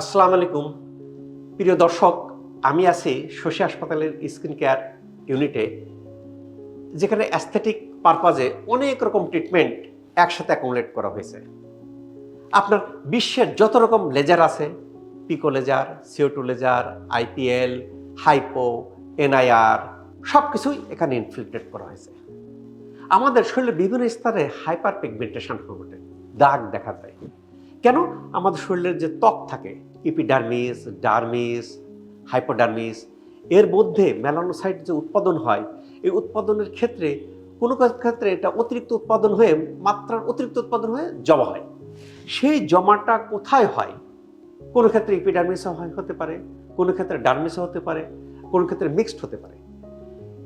আসসালামু আলাইকুম। প্রিয় দর্শক, আমি আছি শশী হাসপাতালের স্কিন কেয়ার ইউনিটে, যেখানে অ্যাস্থেটিক পারপাজে অনেক রকম ট্রিটমেন্ট একসাথে অ্যাকুমুলেট করা হয়েছে। আপনার বিশ্বের যত রকম লেজার আছে pico laser CO two laser IPL hypo NIR সব কিছুই এখানে ইনফিল্ট্রেট করা হয়েছে। আমাদের শরীরে বিভিন্ন স্তরে হাইপার পিগমেন্টেশন ঘটে দাগ দেখা যায় কেন? আমাদের শরীরের যে ত্বক থাকে ইপিডার্মিস ডার্মিস হাইপোডার্মিস এর মধ্যে মেলানোসাইট যে উৎপাদন হয়, এই উৎপাদনের ক্ষেত্রে কোনো ক্ষেত্রে এটা অতিরিক্ত উৎপাদন হয়ে, মাত্রার অতিরিক্ত উৎপাদন হয়ে জমা হয়। সেই জমাটা কোথায় হয়? কোনো ক্ষেত্রে ইপিডার্মিসও হয়, হতে পারে। কোনো ক্ষেত্রে ডার্মিসও হতে পারে। কোনো ক্ষেত্রে মিক্সড হতে পারে।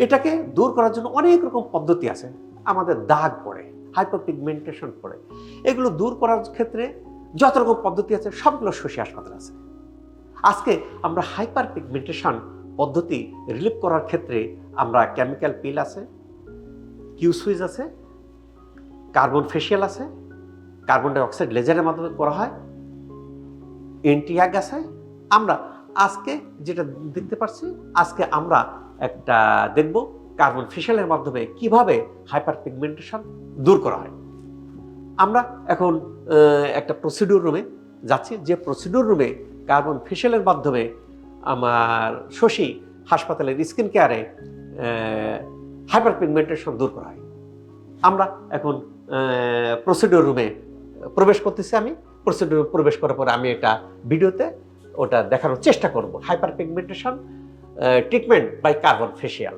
এটাকে দূর করার জন্য অনেক রকম পদ্ধতি আছে। আমাদের দাগ পড়ে হাইপারপিগমেন্টেশন পড়ে। এগুলো দূর করার ক্ষেত্রে যত রকম পদ্ধতি আছে, সবগুলো শশী হাসপাতাল আছে। আজকে আমরা হাইপার পিগমেন্টেশন পদ্ধতি রিলিভ করার ক্ষেত্রে আমরা কেমিক্যাল পিল আছে কিউ সুইচ আছে কার্বন ফেসিয়াল আছে কার্বন ডাইঅক্সাইড লেজারের মাধ্যমে করা হয় এন্টিয়াগ আছে। আমরা আজকে যেটা দেখতে পাচ্ছি, আজকে আমরা একটা দেখব কার্বন ফেসিয়ালের মাধ্যমে কীভাবে হাইপার পিগমেন্টেশন দূর করা হয়। আমরা এখন একটা প্রসিডিউর রুমে যাচ্ছি। যে প্রসিডিউর রুমে কার্বন ফেশিয়ালের মাধ্যমে আমার শশী হাসপাতালের স্কিন কেয়ারে হাইপার পিগমেন্টেশন দূর করা হয়। আমরা এখন প্রসিডিউর রুমে প্রবেশ করতেছি আমি। প্রসিডিউর প্রবেশ করার পরে আমি এটা ভিডিওতে ওটা দেখানোর চেষ্টা করব। Hyper pigmentation treatment by carbon facial